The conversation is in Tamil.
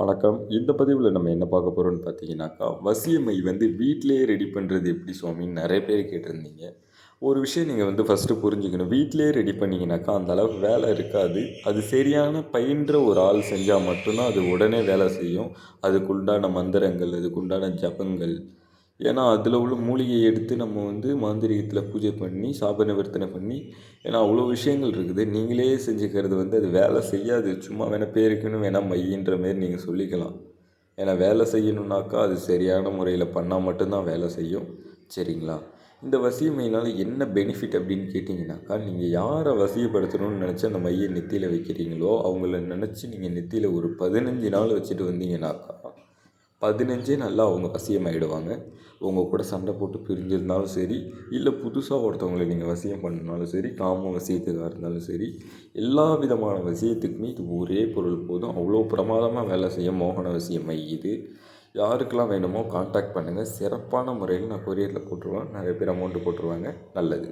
வணக்கம். இந்த பதிவில் நம்ம என்ன பார்க்க போகிறோம்னு பார்த்தீங்கன்னாக்கா வசியமை வந்து வீட்டிலேயே ரெடி பண்ணுறது எப்படி சுவாமின்னு நிறைய பேர் கேட்டிருந்தீங்க. ஒரு விஷயம் நீங்கள் வந்து ஃபஸ்ட்டு புரிஞ்சுக்கணும். வீட்டிலேயே ரெடி பண்ணிங்கனாக்கா அந்த அளவுக்கு வேலை இருக்காது. அது சரியான பயின்ற ஒரு ஆள் செஞ்சால் மட்டும்தான் அது உடனே வேலை செய்யும். அதுக்குண்டான மந்திரங்கள் அதுக்குண்டான ஜபங்கள் ஏன்னா அதில் உள்ள மூலிகையை எடுத்து நம்ம வந்து மாந்திரீகத்தில் பூஜை பண்ணி சாப நிவர்த்தனை பண்ணி ஏன்னா அவ்வளோ விஷயங்கள் இருக்குது. நீங்களே செஞ்சுக்கிறது வந்து அது வேலை செய்யாது. சும்மா வேணால் பேருக்குன்னு வேணால் மையின்ற மாரி நீங்கள் சொல்லிக்கலாம். ஏன்னா வேலை செய்யணுன்னாக்கா அது சரியான முறையில் பண்ணால் மட்டும்தான் வேலை செய்யும். சரிங்களா? இந்த வசியமையினால் என்ன பெனிஃபிட் அப்படின்னு கேட்டிங்கனாக்கா நீங்கள் யாரை வசியப்படுத்தணும்னு நினச்சி அந்த மையை நெத்தியில் வைக்கிறீங்களோ அவங்கள நினச்சி நீங்கள் நெத்தியில் ஒரு பதினஞ்சு நாள் வச்சுட்டு வந்தீங்கனாக்கா பதினஞ்சே நல்லா அவங்க வசியமாயிடுவாங்க. உங்கள் கூட சண்டை போட்டு பிரிஞ்சிருந்தாலும் சரி இல்லை புதுசாக ஒருத்தவங்களை நீங்கள் வசியம் பண்ணாலும் சரி காம வசியத்துக்காக இருந்தாலும் சரி எல்லா விதமான வசியத்துக்குமே இது ஒரே பொருள் போதும். அவ்வளோ பிரமாதமாக வேலை செய்ய மோகன வசியம் இது யாருக்கெல்லாம் வேணுமோ காண்டாக்ட் பண்ணுங்கள் சிறப்பான முறையில் நான் கொரியரில் போட்டுருவேன். நிறைய பேர் அமௌண்ட்டு போட்டுருவாங்க. நல்லது.